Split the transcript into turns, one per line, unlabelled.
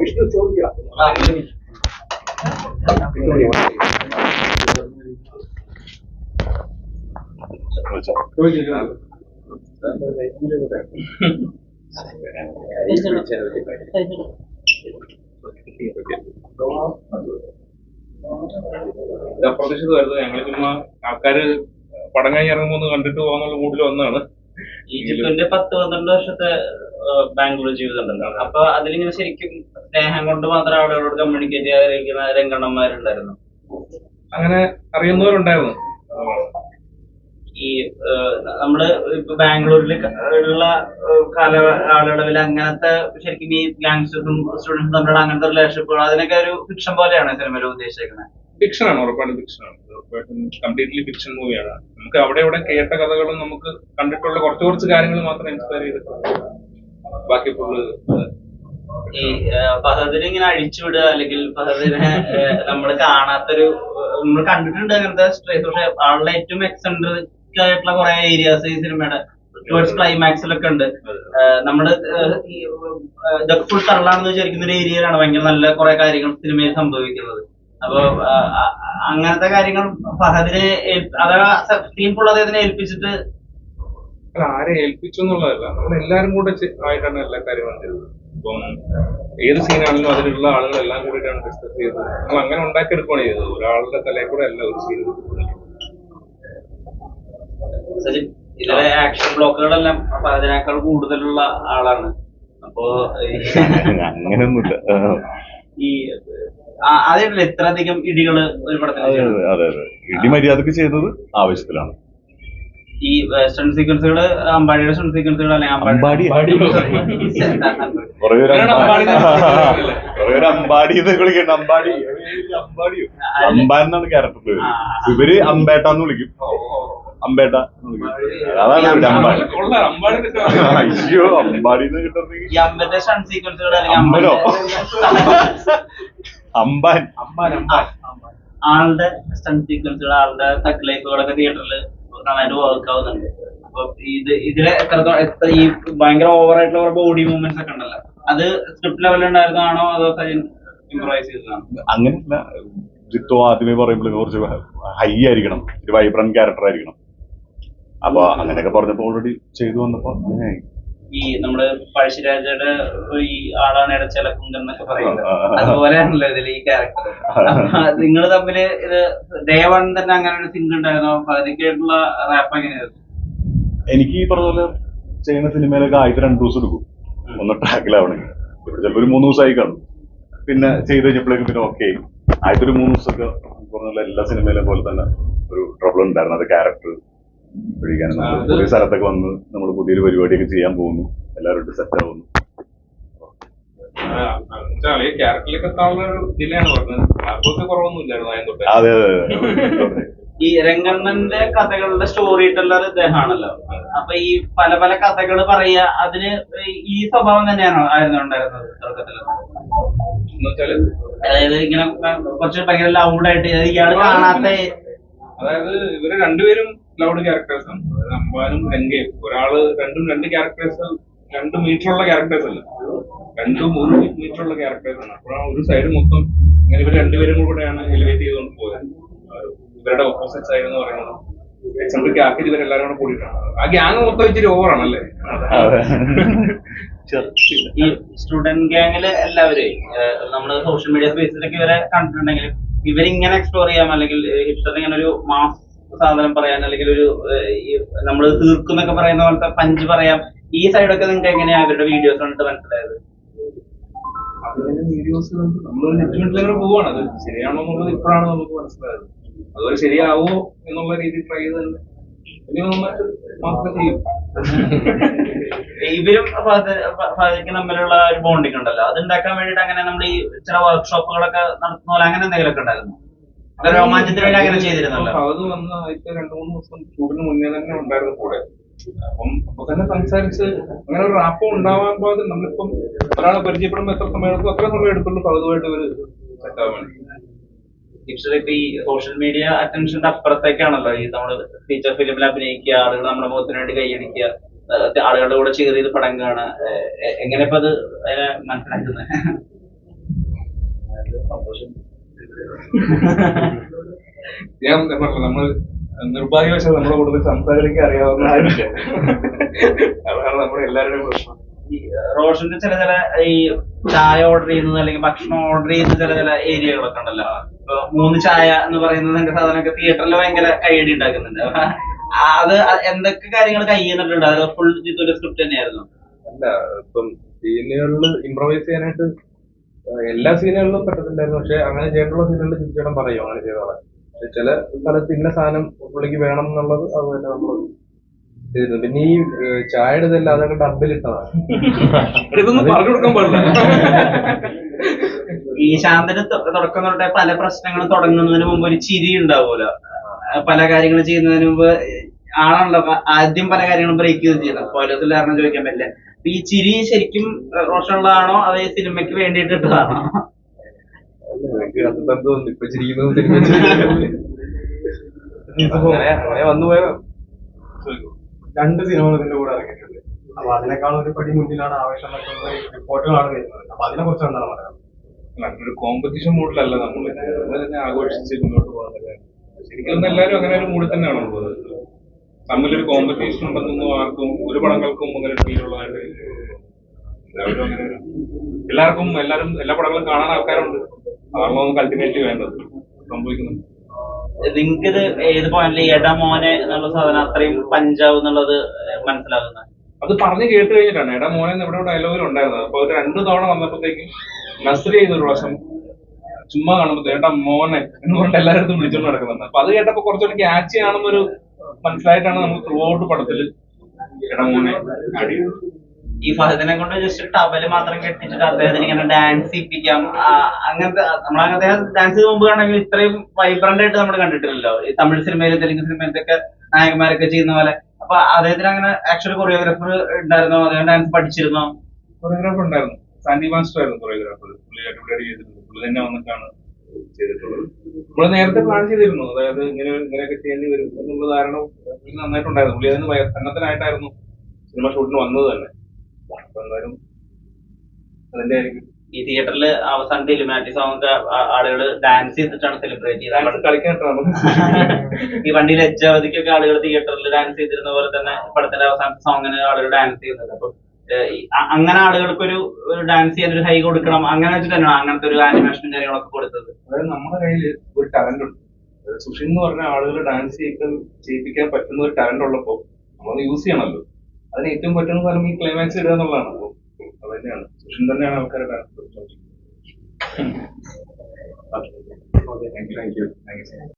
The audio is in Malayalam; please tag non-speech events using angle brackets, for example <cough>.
വിഷ്ണു ചോദിക്കാം.
ഇത് അപ്രതീക്ഷിതമായിരുന്നു ഞങ്ങൾ ചുമ്മാ ആൾക്കാര് പടം കഴിഞ്ഞ് ഇറങ്ങുമ്പോൾ ഒന്ന് കണ്ടിട്ട് പോകാന്നുള്ള മൂഡിൽ വന്നതാണ്.
ഈജിപ്തിന്റെ പത്ത് പന്ത്രണ്ട് വർഷത്തെ ബാംഗ്ലൂർ ജീവിതം ഉണ്ടല്ലോ അപ്പൊ അതിലിങ്ങനെ ശരിക്കും സ്നേഹം കൊണ്ട് മാത്രം ആളുകളോട് കമ്മ്യൂണിക്കേറ്റ് ചെയ്യാതിരിക്കുന്ന രംഗണ്ണന്മാരുണ്ടായിരുന്നു.
അങ്ങനെ അറിയുന്നവരുണ്ടായിരുന്നു.
ഈ നമ്മൾ ഇപ്പൊ ബാംഗ്ലൂരിൽ ഉള്ള കാല ആളുകളിൽ അങ്ങനത്തെ ശരിക്കും ഈ ഗാങ്സ്റ്റേഴ്സും സ്റ്റുഡൻസും തമ്മിലുള്ള അങ്ങനത്തെ റിലേഷൻഷിപ്പുകൾ അതിനൊക്കെ ഒരു ഫിക്ഷൻ പോലെയാണ് സിനിമയിൽ ഉദ്ദേശിക്കുന്നത്.
ഫിക്ഷനാണ് ഉറപ്പാണ് ഫിക്ഷനാണ് ഉറപ്പായിട്ടും കംപ്ലീറ്റ്ലി ഫിക്ഷൻ മൂവിയാണ് നമുക്ക് അവിടെ ഇവിടെ കേട്ട കഥകളും നമുക്ക് കണ്ടിട്ടുള്ള കുറച്ച് കുറച്ച് കാര്യങ്ങൾ മാത്രം ഇൻസ്പയർ ചെയ്തിട്ടുണ്ട് ബാക്കി ഫുള്ള്
ഈ ഫഹദിനെ ഇങ്ങനെ അഴിച്ചുവിടുക അല്ലെങ്കിൽ ഫഹദിനെ നമ്മൾ കാണാത്തൊരു നമ്മൾ കണ്ടിട്ടുണ്ട് അങ്ങനത്തെ സ്ട്രേസ് പക്ഷെ ആളുടെ ഏറ്റവും എക്സെൻട്രിക് ആയിട്ടുള്ള കുറെ ഏരിയാസ് ഈ സിനിമയുടെ ടുവേർഡ്സ് ക്ലൈമാക്സിലൊക്കെ ഉണ്ട്. നമ്മുടെ ഇതൊക്കെ ഫുൾ തള്ളാണെന്ന് വിചാരിക്കുന്ന ഒരു ഏരിയയിലാണ് ഭയങ്കര നല്ല കുറെ കാര്യങ്ങൾ സിനിമയിൽ സംഭവിക്കുന്നത്. അപ്പൊ അങ്ങനത്തെ കാര്യങ്ങൾ ഫഹദിനെ അഥവാ സീൻ ഫുൾ അദ്ദേഹത്തിനെ ഏൽപ്പിച്ചിട്ട്
അല്ല ആരെ ഏൽപ്പിച്ചു എന്നുള്ളതല്ല. നമ്മൾ എല്ലാരും കൂടെ ആയിട്ടാണ് എല്ലാ കാര്യങ്ങളും ചെയ്തത് ഇപ്പം ഏത് സീനാണെങ്കിലും അതിലുള്ള ആളുകൾ എല്ലാം കൂടിയിട്ടാണ് ഡിസ്കസ് ചെയ്തത്. നമ്മൾ അങ്ങനെ ഉണ്ടാക്കിയെടുക്കുകയാണ് ചെയ്തത്. ഒരാളുടെ തലയിൽ കൂടെ അല്ല ഒരു സീൻ
ഇതിലെ ആക്ഷൻ ബ്ലോക്കുകളെല്ലാം പതിനേക്കാൾ കൂടുതലുള്ള ആളാണ്. അപ്പോ
അങ്ങനെയൊന്നുമില്ല
ഈ അതേ അതിനല്ലേ ഇത്രയധികം ഇടികൾ ഒരു പടത്തിൽ
അതെ അതെ അതെ. അതെ ഇടി മര്യാദയ്ക്ക് ചെയ്തത് ആവശ്യത്തിലാണ്.
ഈ വെസ്റ്റേൺ സീക്വൻസുകൾ അമ്പാടിയുടെ സ്റ്റൺ സീക്വൻസുകൾ അല്ലെങ്കിൽ
അമ്പാടി?
അമ്പാടി. <laughs>
വിളിക്കണ്ട അമ്പാടി. അമ്പാടിയോ? എന്നാണ് ക്യാരക്ടർ. ഇവർ വിളിക്കും. അമ്പേട്ട എന്ന് വിളിക്കും. അതാണ് ഇവർ അമ്പാടി.
കൊള്ളാം. അമ്പാടി കിട്ടാൻ
അയ്യോ അമ്പാടി
സീക്വൻസുകൾ
അമ്പലോ? അമ്പാൻ.
ആളുടെ സ്റ്റൺ സീക്വൻസുകൾ ആളുടെ തക്ക് ലൈഫുകളൊക്കെ തിയേറ്ററിൽ നന്നായിട്ട് വർക്കാവുന്നുണ്ട് അപ്പൊ ഇത് ഇതിലെ എത്രത്തോളം എത്ര ഈ ഭയങ്കര ഓവർ ആയിട്ടുള്ള ബോഡി മൂവ്മെന്റ്സ് ഒക്കെ ഉണ്ടല്ലോ. അത് സ്ക്രിപ്റ്റ് ലെവലിൽ ഉണ്ടായിരുന്നതാണോ അതോ സജിൻ ഇംപ്രൈസ് ചെയ്തതാണോ?
അങ്ങനെയല്ല. ജിത്തോ ആദ്യമേ പറയുമ്പോൾ കുറച്ച് ഹൈ ആയിരിക്കണം. ഒരു വൈബ്രന്റ് ക്യാരക്ടർ ആയിരിക്കണം. അപ്പൊ അങ്ങനെയൊക്കെ പറഞ്ഞപ്പോ ഓൾറെഡി ചെയ്തു വന്നപ്പോ അങ്ങനെയായി
ഈ നമ്മുടെ പഴശ്ശിരാജയുടെ ഈ ആളാണ് ഇടച്ചിലക്കും എന്നൊക്കെ പറയുന്നത്. അതുപോലെയാണല്ലോ ഇതിൽ ഈ ക്യാരക്ടർ നിങ്ങൾ തമ്മിൽ ഇത് ഡേ വൺ തന്നെ അങ്ങനെ ഒരു സിങ്ക് ഉണ്ടായിരുന്നോ? അതിനൊക്കെയായിട്ടുള്ള റാപ്പ് എങ്ങനെയായിരുന്നു?
എനിക്ക് ഈ പറഞ്ഞ പോലെ ചെയ്യുന്ന സിനിമയിലൊക്കെ ആയിട്ട് രണ്ടു ദിവസം എടുക്കും. ഒന്ന് ട്രാക്കിലാവണമെങ്കിൽ ഇവിടെ ചിലപ്പോൾ ഒരു മൂന്ന് ദിവസമായി കാണും. പിന്നെ ചെയ്ത് കഴിഞ്ഞപ്പോഴേക്കും പിന്നെ ഓക്കെ ഒരു മൂന്ന് ദിവസമൊക്കെ പറഞ്ഞ എല്ലാ സിനിമയിലെ പോലെ തന്നെ ഒരു ട്രബിൾ ഉണ്ടായിരുന്നു. അത് ക്യാരക്ടർ ഒഴിക്കാനും നമ്മൾ പുതിയ സ്ഥലത്തൊക്കെ വന്ന് നമ്മൾ പുതിയൊരു പരിപാടിയൊക്കെ ചെയ്യാൻ പോകുന്നു. എല്ലാവരും സെറ്റ് ആവുന്നു അതെ അതെ അതെ.
ഈ രംഗണ്ണന്റെ കഥകളുടെ സ്റ്റോറി ടെല്ലർ ഇദ്ദേഹമാണല്ലോ. അപ്പൊ ഈ പല പല കഥകൾ പറയുക അതിന് ഈ സ്വഭാവം തന്നെയാണോ ആയിരുന്നു ഉണ്ടായിരുന്നത് തുടക്കത്തിൽ അതായത് ഇങ്ങനെ കുറച്ച് ഭയങ്കര ലൗഡായിട്ട് ഇയാൾ കാണാത്ത
അതായത് ഇവർ രണ്ടുപേരും ലൗഡ് ക്യാരക്ടേഴ്സ് ആണ്. അതായത് അമ്പാനും രംഗയും. ഒരാൾ രണ്ടും രണ്ട് ക്യാരക്ടേഴ്സ് രണ്ട് മീറ്ററുള്ള ക്യാരക്ടേഴ്സ് അല്ല. രണ്ടും മൂന്ന് മീറ്ററുള്ള ക്യാരക്ടേഴ്സ് ആണ്. അപ്പോൾ ഒരു സൈഡ് മൊത്തം ഇങ്ങനെ ഇവർ രണ്ടുപേരും കൂടെയാണ് എലിവേറ്റ് ചെയ്തുകൊണ്ട് പോയത്. ഇവരുടെ ഓപ്പോസിറ്റ് സൈഡ് എന്ന് പറയുന്നത്. എക്സാമ്പിൾ ആക്കി ഇവരെല്ലാരും കൂടെ കൂടിയിട്ടാണ്. ആ ഗ്യാങ് മൊത്തം ഇച്ചിരി ഓവറാണല്ലേ
അതെ.
ഈ സ്റ്റുഡന്റ് ഗ്യാങ്ങിൽ എല്ലാവരും നമ്മൾ സോഷ്യൽ മീഡിയ സ്പേസിലൊക്കെ ഇവരെ കണ്ടിട്ടുണ്ടെങ്കിലും ഇവരിങ്ങനെ എക്സ്പ്ലോർ ചെയ്യാം അല്ലെങ്കിൽ ഹിപ്സ്റ്റർ ഇങ്ങനെ ഒരു മാസ് സാധനം പറയാൻ അല്ലെങ്കിൽ ഒരു നമ്മൾ തീർക്കുന്നൊക്കെ പറയുന്ന പോലത്തെ പഞ്ച് പറയാം. ഈ സൈഡൊക്കെ നിങ്ങൾക്ക് എങ്ങനെയാ അവരുടെ വീഡിയോസ് കണ്ടിട്ട് മനസ്സിലായത്?
വീഡിയോസ് നമ്മൾ പോവാണ്. അത് ശരിയാണോ എന്നുള്ളത് ഇപ്പോഴാണ് നമുക്ക് മനസ്സിലായത്. അതുപോലെ ശരിയാവോ എന്നുള്ള രീതിയിൽ ട്രൈ ചെയ്ത് തന്നെ
ഇവരും ഫാദറിക്കും തമ്മിലുള്ള ഒരു ബോണ്ടിങ് ഉണ്ടല്ലോ. അത് ഉണ്ടാക്കാൻ വേണ്ടിട്ട് അങ്ങനെ നമ്മൾ ഈ ചില വർക്ക്ഷോപ്പുകളൊക്കെ നടത്തുന്ന പോലെ അങ്ങനെ എന്തെങ്കിലുമൊക്കെ ഉണ്ടായിരുന്നു? രോമാഞ്ചത്തിന് വേണ്ടി അങ്ങനെ ചെയ്തിരുന്നല്ലോ.
അപ്പൊ അത് വന്ന് ആദ്യത്തെ രണ്ടു മൂന്ന് ദിവസം ഷൂട്ടിന് മുന്നേ തന്നെ ഉണ്ടായിരുന്നു കൂടെ. അപ്പം അപ്പൊ തന്നെ സംസാരിച്ച് അങ്ങനെ ഒരു റാപ്പ് ഉണ്ടാവാൻ പാടില്ല നമ്മളിപ്പം ഒരാളെ പരിചയപ്പെടുമ്പോൾ എത്ര സമയം എടുക്കും അത്ര സമയം എടുത്തുള്ളൂ അപ്പൊ അതുമായിട്ട് ഒരു സെറ്റ് ആവാൻ
ഇപ്പൊ ഈ സോഷ്യൽ മീഡിയ അറ്റൻഷന്റെ അപ്പുറത്തേക്കാണല്ലോ ഈ നമ്മൾ ഫീച്ചർ ഫിലിമിൽ അഭിനയിക്കുക ആളുകൾ നമ്മുടെ മുഖത്തിന് വേണ്ടി കൈയടിക്കുക ആളുകളുടെ കൂടെ ചെയ്ത് പടം കാണുക എങ്ങനെ ഇപ്പൊ അത് മനസ്സിലാക്കുന്നത്?
ഞാൻ പറഞ്ഞില്ല നമ്മൾ നിർഭാഗ്യവശാൽ നമ്മുടെ കൂടുതൽ സംസാരിക്കാൻ അറിയാവുന്ന ആരുമില്ല. അതാണ് നമ്മുടെ എല്ലാവരുടെയും പ്രശ്നം.
ഈ റോഷന്റെ ചില ചില ഈ ചായ ഓർഡർ ചെയ്യുന്നത് അല്ലെങ്കിൽ ഭക്ഷണം ഓർഡർ ചെയ്യുന്ന ചില ചില ഏരിയകളൊക്കെ ഉണ്ടല്ലോ. ഇപ്പൊ മൂന്ന് ചായ എന്ന് പറയുന്നത് എന്റെ സാധനമൊക്കെ തിയേറ്ററിൽ ഭയങ്കര കൈയടി ഉണ്ടാക്കുന്നുണ്ട്. അത് എന്തൊക്കെ കാര്യങ്ങൾ കൈ ചെയ്യുന്നുണ്ട് അത് ഫുൾ ഒരു സ്ക്രിപ്റ്റ് തന്നെയായിരുന്നു.
അല്ല ഇപ്പം സീനുകളിൽ ഇംപ്രവൈസ് ചെയ്യാനായിട്ട് എല്ലാ സീനുകളിലും പറ്റത്തില്ലായിരുന്നു പക്ഷെ അങ്ങനെ ചെയ്യേണ്ടുള്ള സീനുകളിൽ ചിരിച്ചേടം പറയും അങ്ങനെ ചെയ്തോളെ പക്ഷെ ചില സ്ഥലത്ത് ഇന്ന സാധനം പുള്ളിക്ക് വേണം എന്നുള്ളത് അത് തന്നെ നമ്മൾ ചെയ്തിരുന്നു. പിന്നെ ഈ ചായയുടെ ഇതെല്ലാം അതൊക്കെ ഡബിലിട്ടതാണ് പറഞ്ഞു കൊടുക്കാൻ പാടില്ല.
ഈ ശാന്തന് തുടക്കം തൊട്ടേ പല പ്രശ്നങ്ങളും തുടങ്ങുന്നതിന് മുമ്പ് ഒരു ചിരി ഉണ്ടാവുമല്ലോ. പല കാര്യങ്ങളും ചെയ്യുന്നതിന് മുമ്പ് ആളാണല്ലോ. ആദ്യം പല കാര്യങ്ങളും ബ്രേക്ക് ചെയ്ത് ചെയ്യണം. പോലീസിൽ കാരണം ചോദിക്കാൻ പറ്റില്ല. ഈ ചിരി ശരിക്കും റോഷനുള്ളതാണോ അതോ ഈ സിനിമയ്ക്ക് വേണ്ടിയിട്ട് ഇട്ടതാണോ?
ഇപ്പൊ ചിരിക്കുന്നതും അങ്ങനെ
രണ്ട് സിനിമകൾ ഇതിന്റെ കൂടെ ഇറങ്ങിയിട്ടുണ്ട്. അപ്പൊ അതിനേക്കാൾ ഒരു പടി മുന്നിലാണ് ആവേശം റിപ്പോർട്ടുകളാണ് വരുന്നത്. അപ്പൊ അതിനെ കുറിച്ച് എന്താണ് പറയാം
ഒരു കോമ്പറ്റീഷൻ മൂഡിലല്ല നമ്മൾ നമ്മൾ തന്നെ ആഘോഷിച്ച് മുന്നോട്ട് പോകുന്നത് ശരിക്കും എല്ലാവരും അങ്ങനെ ഒരു മൂഡിൽ തന്നെയാണ് പോകുന്നത് തമ്മിലൊരു കോമ്പറ്റീഷൻ ഉണ്ടെന്നൊന്നും ആർക്കും ഒരു പടങ്ങൾക്കും അങ്ങനെ ഫീലുള്ളതായിട്ട് എല്ലാവരും അങ്ങനെ എല്ലാവർക്കും എല്ലാവരും എല്ലാ പടങ്ങളും കാണാൻ ആൾക്കാരുണ്ട്. അതാണല്ലോ നമുക്ക് അൾട്ടിമേറ്റ്ലി വേണ്ടത് സംഭവിക്കുന്നുണ്ട്
നിങ്ങൾക്ക് ഇത് ഏത് പോയിന്റിൽ എടമോനെ എന്നുള്ള സാധനം അത്രയും പഞ്ചാബ് എന്നുള്ളത് മനസ്സിലാകുന്നത്
അത് പറഞ്ഞു കേട്ട് കഴിഞ്ഞിട്ടാണ്. എടാ മോനെ ഇവിടെ ഡയലോഗിൽ ഉണ്ടായിരുന്നത്. അപ്പൊ ഒരു രണ്ടു തവണ വന്നപ്പോഴത്തേക്കും നസ്രി ചെയ്ത ഒരു പ്രാവശ്യം ചുമ്മാ കാണുമ്പോ ഏട്ടാ മോനെ എന്ന് പറഞ്ഞിട്ട് എല്ലാവരും വിളിച്ചോണ്ട് നടക്കുന്നുണ്ട്. അപ്പൊ അത് കേട്ടപ്പോ കുറച്ചുകൂടി ക്യാച്ച് ആണെന്നൊരു മനസ്സിലായിട്ടാണ് നമ്മൾ ത്രൂ ഔട്ട് പടത്തിൽ എടാ മോനെ.
ഈ ഫഹദിനെ കൊണ്ട് ജസ്റ്റ് ടവൽ മാത്രം കെട്ടിച്ചിട്ട് അദ്ദേഹത്തിന് ഇങ്ങനെ ഡാൻസ് ഇപ്പിക്കാം. അങ്ങനത്തെ നമ്മൾ അദ്ദേഹം ഡാൻസ് ചെയ്ത് മുമ്പ് കാണണമെങ്കിൽ ഇത്രയും വൈബ്രന്റ് ആയിട്ട് നമ്മൾ കണ്ടിട്ടില്ലല്ലോ. ഈ തമിഴ് സിനിമയിലും തെലുങ്ക് സിനിമയിലൊക്കെ നായകന്മാരൊക്കെ ചെയ്യുന്ന പോലെ. അപ്പൊ അദ്ദേഹത്തിന് അങ്ങനെ ആക്ച്വലി കൊറിയോഗ്രാഫർ ഉണ്ടായിരുന്നോ? അദ്ദേഹം ഡാൻസ് പഠിച്ചിരുന്നോ?
കൊറിയോഗ്രാഫർ ഉണ്ടായിരുന്നു. സണ്ണി മാസ്റ്റർ ആയിരുന്നു കൊറിയോഗ്രാഫർ പുള്ളി അടിപൊളിയായിട്ട് ചെയ്തിട്ടുണ്ട്. പുള്ളി തന്നെ വന്നിട്ടാണ് ചെയ്തിട്ടുള്ളത്. നമ്മൾ നേരത്തെ പ്ലാൻ ചെയ്തിരുന്നു. അതായത് ഇങ്ങനെ ഇങ്ങനെയൊക്കെ ചെയ്യേണ്ടി വരും എന്നുള്ള ധാരണ നന്നായിട്ടുണ്ടായിരുന്നു. പുള്ളി അതിന് സന്നദ്ധനായിട്ടായിരുന്നു സിനിമ ഷൂട്ടിന് വന്നത് തന്നെ. അപ്പൊ എന്തായാലും അതിന്റെ ആയിരിക്കും.
ഈ തിയേറ്ററിൽ അവസാനത്തെ ഇലുമിനാറ്റി സോങ് ഒക്കെ ആളുകൾ ഡാൻസ് ചെയ്തിട്ടാണ് സെലിബ്രേറ്റ് ചെയ്തത്.
ഡാൻസ് കളിക്കാനായിട്ട് നമുക്ക് <laughs>
ഈ വണ്ടി ലജ്ജാവതിക്കൊക്കെ ആളുകൾ തിയേറ്ററിൽ ഡാൻസ് ചെയ്തിരുന്ന പോലെ തന്നെ പടത്തിന്റെ അവസാനത്തെ സോങ്ങിന് ആളുകൾ ഡാൻസ് ചെയ്യുന്നത് അപ്പൊ അങ്ങനെ ആളുകൾക്ക് ഒരു ഡാൻസ് ചെയ്യാൻ ഒരു ഹൈ കൊടുക്കണം അങ്ങനെ വെച്ചിട്ടാണ് അങ്ങനത്തെ ഒരു ആനിമേഷനും കാര്യങ്ങളൊക്കെ കൊടുത്തത്?
അതായത് നമ്മുടെ കയ്യിൽ ഒരു ടാലന്റ് ഉണ്ട്. സുഷിൻ എന്ന് പറഞ്ഞ ആളുകൾ ഡാൻസ് ചെയ്യിക്കാൻ ചെയ്യിപ്പിക്കാൻ പറ്റുന്ന ഒരു ടാലന്റ് ഉള്ളപ്പോൾ നമ്മൾ യൂസ് ചെയ്യണമല്ലോ. അതിന് ഏറ്റവും പറ്റുന്ന സ്ഥലം ഈ ക്ലൈമാക്സ് ഇടുക എന്നുള്ളതാണ്. അപ്പോൾ അത് തന്നെയാണ്. സുഷിൻ തന്നെയാണ് ആൾക്കാരെ dance thank you thank you thank you